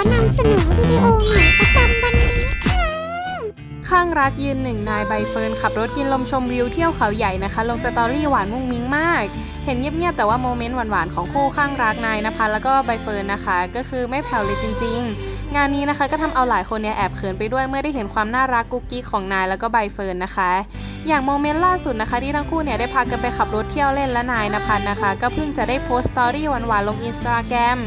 อนำเสนอวิดีโอใหม่ประจำวันนี้ค่ะ ข้างรักยืนหนึ่งนายใบเฟิร์นขับรถกินลมชมวิวเที่ยวเขาใหญ่นะคะ ลงสตอรี่หวานมุ้งมิ้งมาก เห็นเงียบๆแต่ว่าโมเมนต์หวานๆของคู่ข้างรักนายนภัสแล้วก็ใบเฟิร์นนะคะ ก็คือไม่แผ่วเลยจริง ๆ งานนี้นะคะก็ทำเอาหลายคนเนี่ยแอบเขินไปด้วยเมื่อได้เห็นความน่ารักกุ๊กกิ๊กของนายแล้วก็ใบเฟิร์นนะคะ อย่างโมเมนต์ล่าสุดนะคะ ที่ทั้งคู่เนี่ยได้พากันไปขับรถเที่ยวเล่นและนายนภัสนะคะ ก็เพิ่งจะได้โพสต์สตอรี่หวานๆลงอินสตาแกรม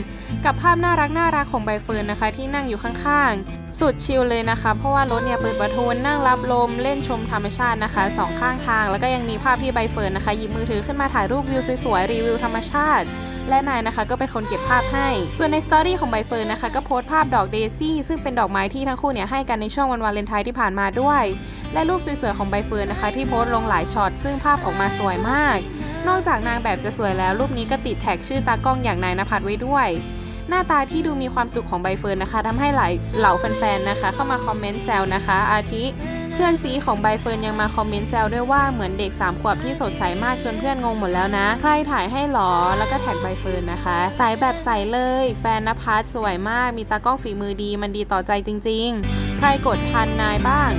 กับภาพน่ารักน่ารักของใบเฟิร์นนะคะ ที่นั่งอยู่ข้างๆ สุดชิลเลยนะคะ เพราะว่ารถเนี่ยเปิดประทุนนั่งรับลมเล่นชมธรรมชาตินะคะสองข้างทาง แล้วก็ยังมีภาพที่ใบเฟิร์นนะคะหยิบมือถือขึ้นมาถ่ายรูปวิวสวยๆรีวิวธรรมชาติและนายนะคะก็เป็นคนเก็บภาพให้ ส่วนในสตอรี่ของใบเฟิร์นนะคะก็โพสต์ภาพดอกเดซี่ซึ่งเป็นดอกไม้ที่ทั้งคู่เนี่ยให้กันในช่วงวันวาเลนไทน์ที่ผ่านมาด้วย และรูปสวยๆของใบเฟิร์นนะคะ ที่โพสต์ลงหลายช็อตซึ่งภาพออกมาสวยมาก นอกจากนางแบบจะสวยแล้วรูปนี้ก็ติดแท็กชื่อตากล้องอย่างนายนภัสไว้ด้วย หน้าตาที่ดูมีความสุขของใบเฟิร์นนะคะทำให้หลายเหล่าแฟนๆนะคะ เข้ามาคอมเมนต์แซวนะคะ อาทิเพื่อนซีของใบเฟิร์นยังมาคอมเมนต์แซวด้วยว่าเหมือนเด็ก 3 ขวบที่สดใสมากจนเพื่อนงงหมดแล้วนะ ใครถ่ายให้หรอ แล้วก็แท็กใบเฟิร์นนะคะใสแบบใสเลย แฟนนภัสสวยมาก มีตากล้องฝีมือดี มันดีต่อใจจริง ๆ ใครกดทันนายบ้าง